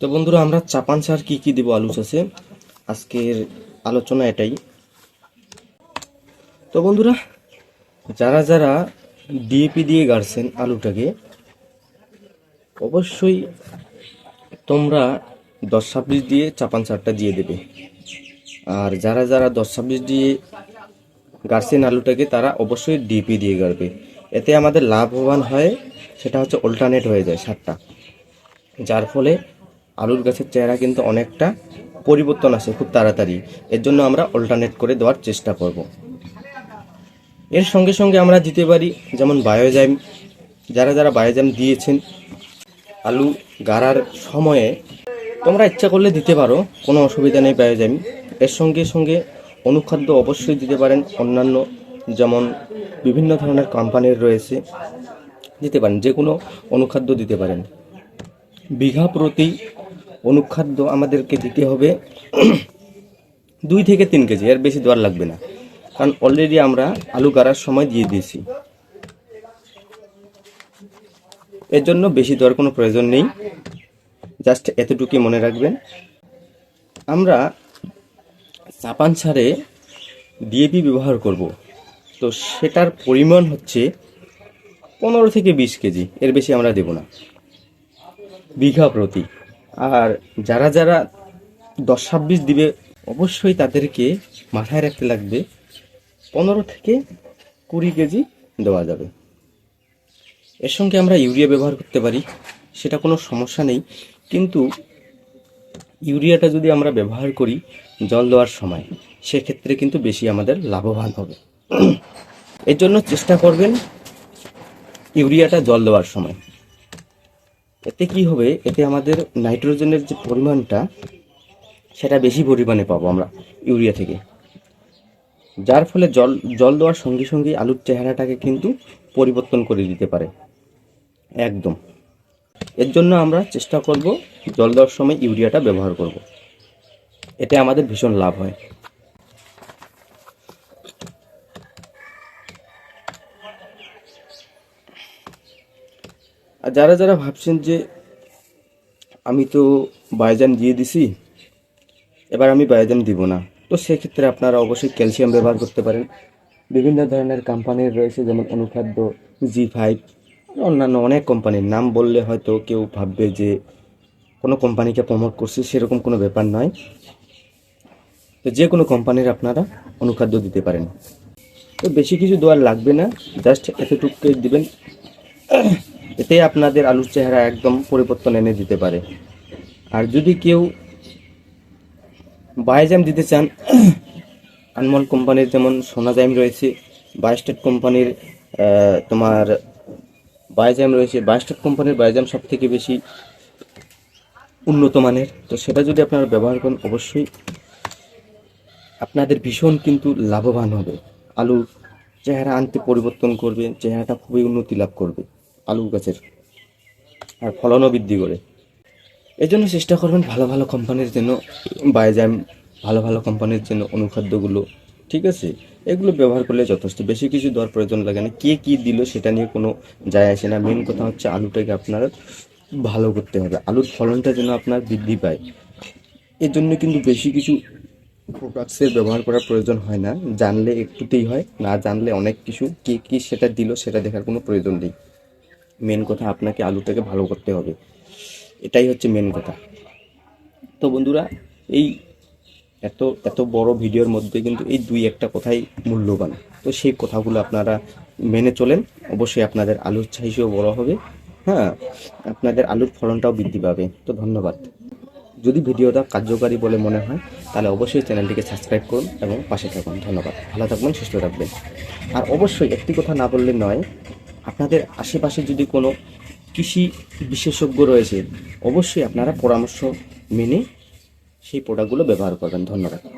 তো বন্ধুরা, আমরা চাপান সার কি কি দেবো আলু চাষে? আজকের আলোচনা এটাই। তো বন্ধুরা, যারা যারা ডিএপি দিয়ে গাড়ছেন আলুটাকে, অবশ্যই তোমরা দশ ছাব্বিশ দিয়ে চাপান সারটা দিয়ে দেবে। আর যারা যারা দশ ছাব্বিশ দিয়ে গাড়ছেন আলুটাকে, তারা অবশ্যই ডিপি দিয়ে গাড়বে। এতে আমাদের লাভবান হয়, সেটা হচ্ছে অল্টারনেট হয়ে যায় সারটা। যার ফলে আলুর গাছের চেহারা কিন্তু অনেকটা পরিবর্তন আসে খুব তাড়াতাড়ি। এর জন্য আমরা অল্টারনেট করে দেওয়ার চেষ্টা করব। এর সঙ্গে সঙ্গে আমরা দিতে পারি যেমন বায়োজাইম যারা যারা বায়োজাইম দিয়েছেন, আলু গাড়ার সময়ে তোমরা ইচ্ছা করলে দিতে পারো, কোনো অসুবিধা নেই বায়োজাইম এর সঙ্গে সঙ্গে অনুখাদ্য অবশ্যই দিতে পারেন। অন্যান্য যেমন বিভিন্ন ধরনের কোম্পানির রয়েছে, দিতে পারেন। যে কোনো অনুখাদ্য দিতে পারেন। বিঘা প্রতি অনুখাদ্য আমাদেরকে দিতে হবে দুই থেকে তিন কেজি, এর বেশি দেওয়ার লাগবে না। কারণ অলরেডি আমরা আলু গাড়ার সময় দিয়ে দিয়েছি। এর জন্য বেশি দেওয়ার কোনো প্রয়োজন নেই। জাস্ট এতটুকুই মনে রাখবেন। আমরা চাপান সারে ডিএপি ব্যবহার করব। তো সেটার পরিমাণ হচ্ছে পনেরো থেকে বিশ কেজি, এর বেশি আমরা দেব না। বিঘা প্রতি। আর যারা যারা দশ ছাব্বিশ দিবে, অবশ্যই তাদেরকে মাথায় রাখতে লাগবে, পনেরো থেকে কুড়ি কেজি দেওয়া যাবে। এর সঙ্গে আমরা ইউরিয়া ব্যবহার করতে পারি, সেটা কোনো সমস্যা নেই। কিন্তু ইউরিয়াটা যদি আমরা ব্যবহার করি জল দেওয়ার সময়, সেক্ষেত্রে কিন্তু বেশি আমাদের লাভবান হবে। এর জন্য চেষ্টা করবেন ইউরিয়াটা জল দেওয়ার সময়। এতে কি হবে? এতে আমাদের নাইট্রোজেনের যে পরিমাণটা, সেটা বেশি পরিমাণে পাবো আমরা ইউরিয়া থেকে। যার ফলে জল জল দেওয়ার সঙ্গে সঙ্গে আলুর চেহারাটাকে কিন্তু পরিবর্তন করে দিতে পারে। একদম। এর জন্য আমরা চেষ্টা করব জল দেওয়ার সময় ইউরিয়াটা ব্যবহার করব। এতে আমাদের ভীষণ লাভ হয়। আর যারা যারা ভাবছেন যে আমি তো বায়োজান দিয়ে দিছি, এবার আমি বায়োজান দিব না। তো সেক্ষেত্রে আপনারা অবশ্যই ক্যালসিয়াম ব্যবহার করতে পারেন। বিভিন্ন ধরনের কোম্পানির রয়েছে, যেমন অনুখাদ্য, জি ফাইভ অন্যান্য অনেক কোম্পানির। নাম বললে হয়তো কেউ ভাববে যে কোনো কোম্পানিকে প্রমোট করছে, সেরকম কোনো ব্যাপার নয়। তো যে কোনো কোম্পানির আপনারা অনুখাদ্য দিতে পারেন। তো বেশি কিছু দেওয়ার লাগবে না, জাস্ট এতটুকু দিবেন। এতে আপনাদের আলুর চেহারা একদম পরিবর্তন এনে দিতে পারে। আর যদি কেউ বায়োজাম দিতে চান, আনমল কোম্পানির যেমন সোনাজাইম রয়েছে, বায়োস্টেট কোম্পানির তোমার বায়োজাম রয়েছে, বায়োস্টেট কোম্পানির বায়োজাম সব থেকে বেশি উন্নত মানের। তো সেটা যদি আপনারা ব্যবহার করেন, অবশ্যই আপনাদের ভীষণ কিন্তু লাভবান হবে। আলুর চেহারা আনতে পরিবর্তন করবে, চেহারাটা খুবই উন্নতি লাভ করবে। আলু গাছের আর ফলনও বৃদ্ধি করে। এই জন্য চেষ্টা করবেন ভালো ভালো কোম্পানির জন্য বায়োজাম ভালো ভালো কোম্পানির জন্য অনুখাদ্যগুলো, ঠিক আছে? এগুলো ব্যবহার করলে যথেষ্ট। বেশি কিছু দেওয়ার প্রয়োজন লাগে না। কে কী দিল সেটা নিয়ে কোনো যায় আসে না। মেন কথা হচ্ছে আলুটাকে আপনার ভালো করতে হবে। আলুর ফলনটা যেন আপনার বৃদ্ধি পায়। এর জন্য কিন্তু বেশি কিছু প্রোডাক্টসের ব্যবহার করার প্রয়োজন হয় না। জানলে একটুতেই হয়। না জানলে অনেক কিছু কে কী সেটা দিল সেটা দেখার কোনো প্রয়োজন নেই। মেন কথা আপনাকে আলুটাকে ভালো করতে হবে। এটাই হচ্ছে মেন কথা। তো বন্ধুরা, এই এত এত বড় ভিডিওর মধ্যে কিন্তু এই দুই একটা কথাই মূল্যবান। তো সেই কথাগুলো আপনারা মেনে চলেন। অবশ্যই আপনাদের আলুর চাহিদাও বড় হবে। হ্যাঁ আপনাদের আলুর ফলনটাও বৃদ্ধি পাবে। তো ধন্যবাদ। যদি ভিডিওটা কার্যকারী বলে মনে হয়, তাহলে অবশ্যই চ্যানেলটিকে সাবস্ক্রাইব করুন এবং পাশে থাকুন। ধন্যবাদ। ভালো থাকবেন, সুস্থ থাকবেন। আর অবশ্যই একটি কথা না বললে নয় আপনাদের আশেপাশে যদি কোনো কৃষি বিশেষজ্ঞ রয়েছে, অবশ্যই আপনারা পরামর্শ মেনে সেই প্রোডাক্টগুলো ব্যবহার করবেন। ধন্যবাদ।